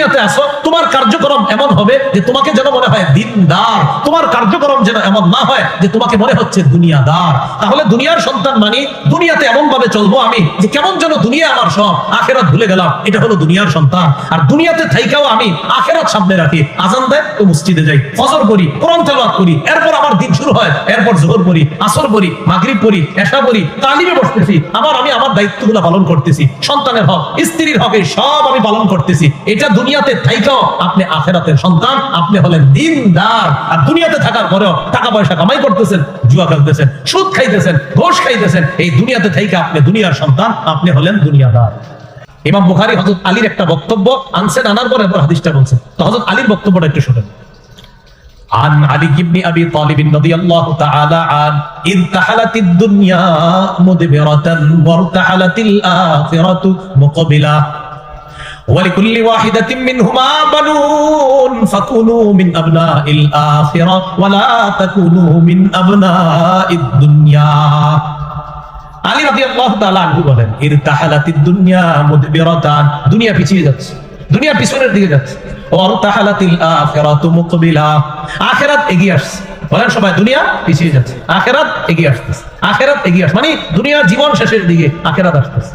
দুনিয়াতে আসো তোমার কার্যক্রম এমন হবে যে তোমাকে যেন মনে হয় দিনদার, তোমার কার্যক্রম যেন এমন না হয় যে তোমাকে মনে হচ্ছে দুনিয়াদার। তাহলে দুনিয়ার সন্তান মানি দুনিয়াতে এমন ভাবে চলবো আমি যে কেমন যেন দুনিয়া আমার সব, আখেরাত ভুলে গেলাম, এটা হলো দুনিয়ার সন্তান। আর দুনিয়াতে থাইকাও আমি আখেরাত সামনে রাখি, আজান দেয় তো মসজিদে যাই, ফজর করি, কোরআন তেলাওয়াত করি, এরপর আমার দিন শুরু হয়, এরপর জোহর পড়ি, আসর পড়ি, মাগরিব পড়ি, এশা পড়ি, তালিমে বসতেছি আবার আমি, আমার দায়িত্বগুলো পালন করতেছি, সন্তানের হক, স্ত্রীর হক এই সব আমি পালন করতেছি, এটা দুনিয়াতে থাইকাও আপনি আখেরাতের সন্তান আপনি হলেন দিনদার আর দুনিয়াতে থাকার পরেও টাকা পয়সা কামাই করতেছেন জুয়া খেলতেছেন সুদ খাইতেছেন ঘোষ খাইতেছেন এই দুনিয়াতে থাইকা আপনি দুনিয়ার সন্তান আপনি হলেন দুনিয়াদার ইমাম বুখারী হযরত আলীর একটা বক্তব্য আনছেন আনার পরে এরপর হাদিসটা বলছেন তো হযরত আলীর বক্তব্যটা একটু শুনেন عن علي بن ابي طالب رضي الله تعالى عنه اذ تحلت الدنيا مدبرة وارتحلت الآخرة مقبلة ولكل واحدة منهما بنون فكونوا من أبناء الآخرة ولا تكونوا من أبناء الدنيا আলী রাদিয়াল্লাহু তাআলা আনহু বলেন ইরতাহালাতিদ দুনিয়া মুদবিরাতান দুনিয়া পিছিয়ে যাচ্ছে দুনিয়া পিছনের দিকে যাচ্ছে ওয়ারতাহালাতিল আখিরাতু মুকবিলা আখিরাত এগিয়ে আসছে বলেন সবাই দুনিয়া পিছিয়ে যাচ্ছে আখিরাত এগিয়ে আসতেছে আখিরাত এগিয়ে আসছে মানে দুনিয়ার জীবন শেষের দিকে আখিরাত আসতেছে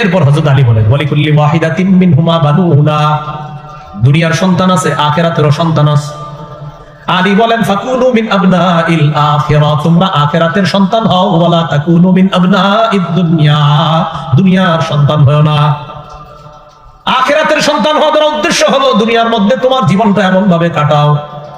এরপর হযরত আলী বলেন, ওয়ালিকুল্লি ওয়াহিদাতিন মিনহুমা বানুনা দুনিয়ার সন্তান আছে, আখিরাতেরও সন্তান আছে। আলী বলেন, ফাকুনু মিন আবনাইল আখিরা। তোমরা আখিরাতের সন্তান হও, ওয়ালা তাকুনু মিন আবনাইদ দুনিয়া। দুনিয়ার সন্তান হও না। আখিরাতের সন্তান হওয়ার উদ্দেশ্য হলো, দুনিয়ার মধ্যে তোমার জীবনটা এমন ভাবে কাটাও।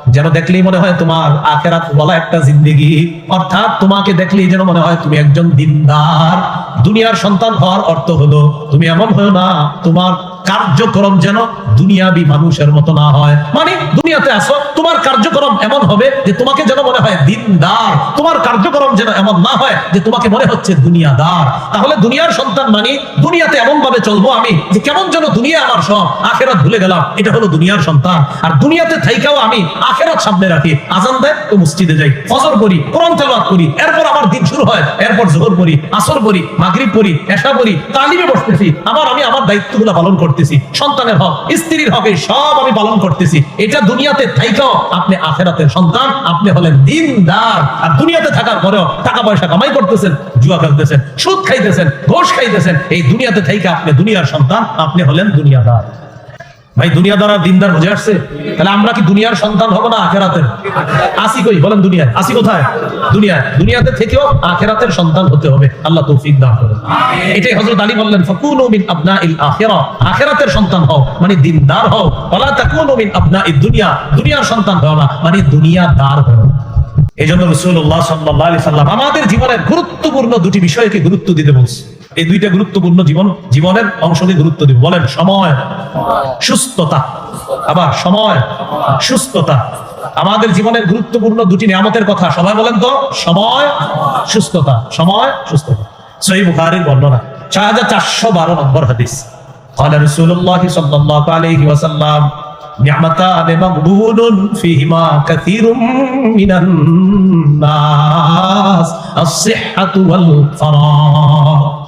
যেন দেখলেই মনে হয় তোমার আখেরাত বলা একটা জিন্দিগি। অর্থাৎ তোমাকে দেখলেই যেন মনে হয় তুমি একজন দিনদার। দুনিয়ার সন্তান হওয়ার অর্থ হলো, তুমি এমন হয় না, তোমার কার্যক্রম যেন দুনিয়াবি মানুষের মতো না হয়। মানে দুনিয়াতে আসো তোমার কার্যক্রম এমন হবে যে তোমাকে যেন মনে হয় দিনদার। তোমার কার্যক্রম যেন এমন না হয় যে তোমাকে মনে হচ্ছে দুনিয়াদার। তাহলে দুনিয়ার সন্তান মানি, দুনিয়াতে এমন ভাবে চলবো আমি যে কেমন যেন দুনিয়া আমার সব, আখেরাত ভুলে গেলাম, এটা হলো দুনিয়ার সন্তান। আর দুনিয়াতে থাইকাও আমি আখেরাত সামনে রাখি। আজান দেয় তো মসজিদে যাই। ফজর করি, কোরআন তেলাওয়াত করি। আমার দিন শুরু হয়, এরপর জোহর পড়ি, আসর পড়ি, মাগরিব পড়ি, এশা পড়ি, তালিমে বসতেছি। আবার আমি আমার দায়িত্বগুলো পালন করতেছি। সন্তানের হক, স্ত্রীর হক সব আমি পালন করতেছি। এটা দুনিয়াতে থাইকাও আপনি আখেরাতের সন্তান, আপনি হলেন দিনদার। আর দুনিয়াতে থাকার পরেও টাকা পয়সা কামাই করতেছেন, জুয়া খেলতেছেন, সুদ খাইতেছেন, ঘোষ খাইতেছেন। এই দুনিয়াতে থাইকা আপনি দুনিয়ার সন্তান, আপনি হলেন দুনিয়াদার। ভাই, দুনিয়া দ্বারা দিনদার বুঝে আসছে? তাহলে আমরা কি দুনিয়ার সন্তান হব না আখেরাতের? আসি কই? বলেন দুনিয়ায়। আসি কোথায়? দুনিয়ায়। দুনিয়াতে থেকেও আখেরাতের সন্তান হতে হবে। আল্লাহ তৌফিক দান করুন। এটাই হযরত আলী বললেন, ফাকুনু মিন আবনাইল আখিরা। আখিরাতের সন্তান হও মানে দিনদার হও। ওয়ালা তাকুনু মিন আবনাইদ দুনিয়া। দুনিয়ার সন্তান হও না মানে দুনিয়াদার হও। এই জন্য রসুল্লাহ সাল্লাহ আলি সাল্লাম আমাদের জীবনের গুরুত্বপূর্ণ দুটি বিষয়কে গুরুত্ব দিতে বলছে। এই দুইটা গুরুত্বপূর্ণ জীবন জীবনের অংশকে গুরুত্ব দিব বলেন সময় সুস্থতা আবার সময় সুস্থতা আমাদের জীবনের গুরুত্বপূর্ণ দুটি নিয়ামতের কথা সবাই বলেন তো সময় সুস্থতা সময় সুস্থতা সহি বুখারীর বর্ণনা চার হাজার চারশো বারো নম্বর হাদিস قال رسول الله صلى الله عليه وسلم نعمتان مغبون فيهما كثير من الناس الصحة والفراغ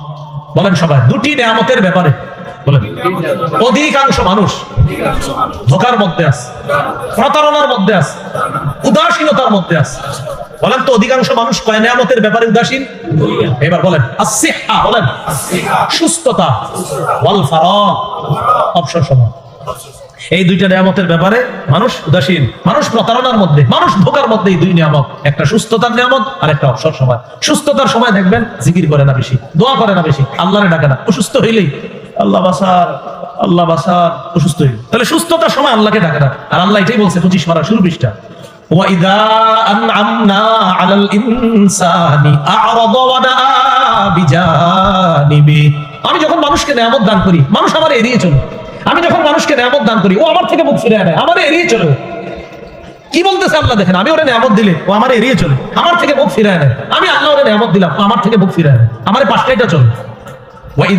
বলেন সবাই, দুটি নিয়ামতের ব্যাপারে। বলেন, অধিকাংশ মানুষ ধোকার মধ্যে আছে, প্রতারণার মধ্যে আছে, উদাসীনতার মধ্যে আছে। বলেন তো, অধিকাংশ মানুষ কয় নিয়ামতের ব্যাপারে উদাসীন? এবার বলেন আসিহা বলেন, সুস্থতা ওয়াল ফারাগ অবসর সময় এই দুইটা নিয়ামতের ব্যাপারে মানুষ উদাসীন মানুষ প্রতারণার মধ্যে মানুষ ধোকার মধ্যে এই দুই নিয়ামত একটা সুস্থতার নিয়ামত আর একটা অবসর সময় সুস্থতার সময় দেখবেন জিকির করে না বেশি দোয়া করে না বেশি আল্লাহরে ডাকে না অসুস্থ হইলেই আল্লাহ বাসার আল্লাহ বাসার অসুস্থ হইল তাহলে সুস্থতার সময় আল্লাহকে ডাকে না আর আল্লাহ এটাই বলছে পঁচিশ মারা শুরু পৃষ্ঠা وإذا أنعمنا على الإنسان أعرض ونأى بجانبه আমি যখন মানুষকে নিয়ামত দান করি মানুষ আমার এড়িয়ে চলে আমি যখন মানুষকে নিয়ামত দান করি, ও আমার থেকে মুখ ফিরে নেয়, আমার এড়িয়ে চলে। কি বলতেছে আল্লাহ দেখেন? আমি ওরে নিয়ামত দিলে ও আমার এড়িয়ে চলে। আমার থেকে মুখ ফিরে আনে আমি আল্লাহ ওরে নিয়ামত দিলাম, ও আমার থেকে মুখ ফিরে আনে আমার পাঁচটাইটা চলে। কোন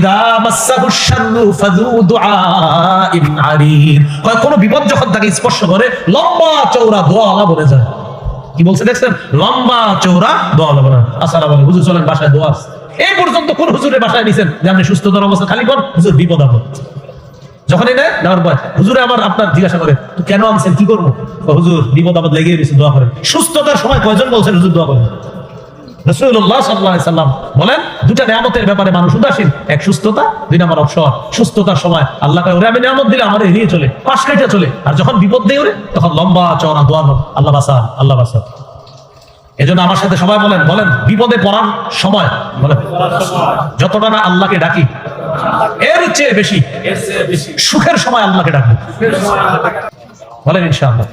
বাসায় নিছেন? যে আপনি অবস্থা, খালি কর। হুজুর, বিপদ আপদ। যখনই নেয় নেওয়ার পর হুজুরে আবার আপনার জিজ্ঞাসা করে তো কেন আনছেন? কি করব? হুজুর বিপদ আপদ লেগে গেছে দোয়া করেন। সুস্থতার সময় কয়জন বলছেন হুজুর দোয়া করেন? বলেন দুটা নিয়ামতের ব্যাপারে মানুষ উদাসীন। এক সুস্থতা দুই নম্বর অবসর। সুস্থতার সময় আল্লাহ ওরে আমি নিয়ামত দিলে আমার এড়িয়ে চলে পাশ চলে। আর যখন বিপদ ওরে তখন লম্বা চওড়া দোয়া কর, আল্লাহ বাসা আল্লাহ বাসা এজন্য আমার সাথে সবাই বলেন বলেন বিপদে পড়ার সময় বলেন যতটা না আল্লাহকে ডাকি এর চেয়ে বেশি সুখের সময় আল্লাহকে ডাকবো। বলেন ইনশাআল্লাহ।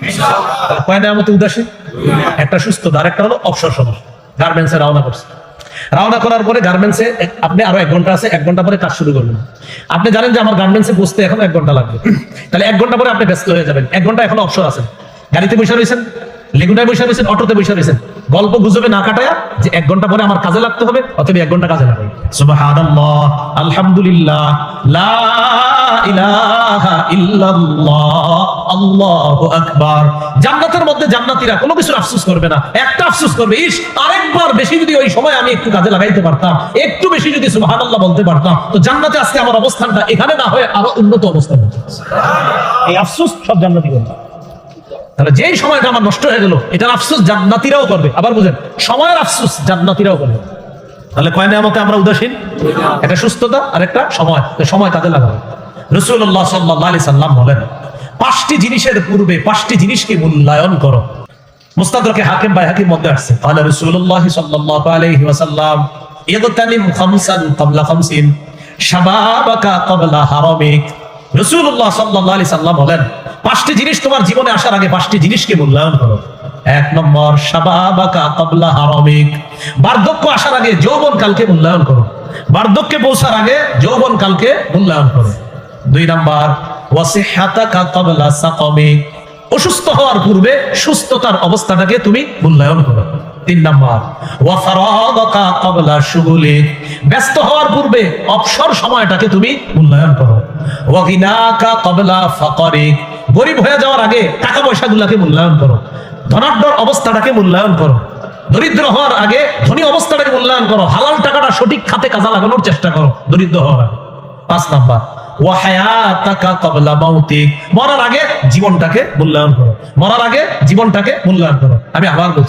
কয় নিয়ামতে উদাসীন একটা সুস্থ, আর একটা হলো অবসর সময় গার্মেন্টসে রওনা করছে। রওনা করার পরে গার্মেন্টসে আপনি আরও এক ঘণ্টা আছে, এক ঘণ্টা পরে কাজ শুরু করবেন। আপনি জানেন যে আমার গার্মেন্টসে পৌঁছতে এখন এক ঘণ্টা লাগবে। তাহলে এক ঘণ্টা পরে আপনি ব্যস্ত হয়ে যাবেন। এক ঘণ্টা এখন অবসর আছেন গাড়িতে বসে রয়েছেন, লেগুনায় বসে রয়েছেন, অটোতে বসে রয়েছেন। গল্প গুজবে না কাটায় যে এক ঘণ্টা পরে আমার কাজে লাগতে হবে, অথবা এক ঘণ্টা কাজে লাগাই সুবহানাল্লাহ। আলহামদুলিল্লাহ জান্নাতের মধ্যে কোনো করবে না। একটা করবে, ইস, আরেকবার বেশি যদি ওই সময় আমি একটু কাজে লাগাইতে পারতাম, একটু বেশি যদি বলতে পারতাম, তো জান্নাতে আজকে আমার অবস্থানটা এখানে না হয়ে আরও উন্নত অবস্থান এই আফসোস সব জান্নাতি করবে। তাহলে যেই সময়টা আমার নষ্ট হয়ে গেল, এটার আফসোস জান্নাতিরাও করবে। আবার বুঝেন, সময়ের আফসোস জান্নাতিরাও করবে। তাহলে কয় নিয়ামতে আমরা উদাসীন? একটা সুস্থতা আর একটা সময় সময় কাজে লাগাবে। রসুল্লাহ সাল্লাহ আলি সাল্লাম বলেন, পাঁচটি জিনিসের পূর্বে পাঁচটি জিনিসকে মূল্যায়ন করো। মুস্তাদরকে হাকিম বাই হাকিম মধ্যে আসছে। তাহলে রসুল্লাহ সাল্লাহ আলহি ওয়াসাল্লাম খামসান খামসিন রসুল্লাহ সাল্লাম বলেন, পাঁচটি জিনিস তোমার জীবনে আসার আগে পাঁচটি জিনিসকে মূল্যায়ন এক নম্বর বার্ধক্য আসার আগে যৌবন কালকে মূল্যায়ন করো। বার্ধক্যে পৌঁছার আগে যৌবন কালকে মূল্যায়ন করো। দুই নাম্বার অসুস্থ হওয়ার পূর্বে সুস্থতার অবস্থাটাকে তুমি মূল্যায়ন করো। তিন নাম্বার ওয়াফারাগাকা ক্বাবলা শুগুলিক ব্যস্ত হওয়ার পূর্বে অবসর সময়টাকে তুমি মূল্যায়ন করো। ওয়াগিনাকা ক্বাবলা ফাকারিক গরিব হয়ে যাওয়ার আগে টাকা পয়সাগুলোকে মূল্যায়ন করো। ধনাঢ্যর অবস্থাটাকে মূল্যায়ন করো। দরিদ্র হওয়ার আগে ধনী অবস্থাটাকে মূল্যায়ন করো। হালাল টাকাটা সঠিক খাতে কাজে লাগানোর চেষ্টা করো, দরিদ্র হওয়ার পাঁচ নাম্বার মরার আগে জীবনটাকে মূল্যায়ন করো। মরার আগে জীবনটাকে মূল্যায়ন করো। আমি আবার বলছি।